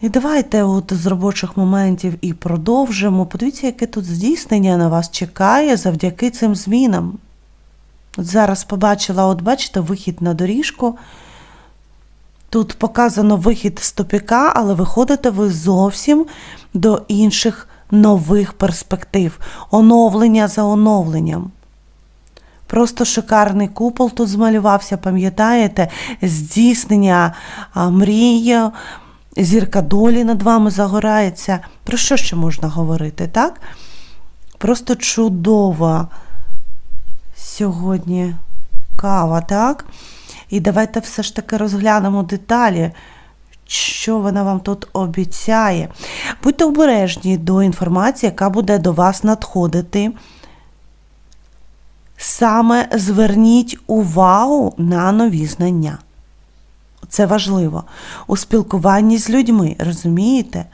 І давайте от з робочих моментів і продовжимо. Подивіться, яке тут здійснення на вас чекає завдяки цим змінам. От зараз побачила, от бачите, вихід на доріжку. Тут показано вихід з тупіка, але виходите ви зовсім до інших нових перспектив. Оновлення за оновленням. Просто шикарний купол тут змалювався, пам'ятаєте? Здійснення мрії, зірка долі над вами загорається. Про що ще можна говорити, так? Просто чудова сьогодні кава, так? І давайте все ж таки розглянемо деталі, що вона вам тут обіцяє. Будьте обережні до інформації, яка буде до вас надходити. Саме зверніть увагу на нові знання. Це важливо. У спілкуванні з людьми, розумієте?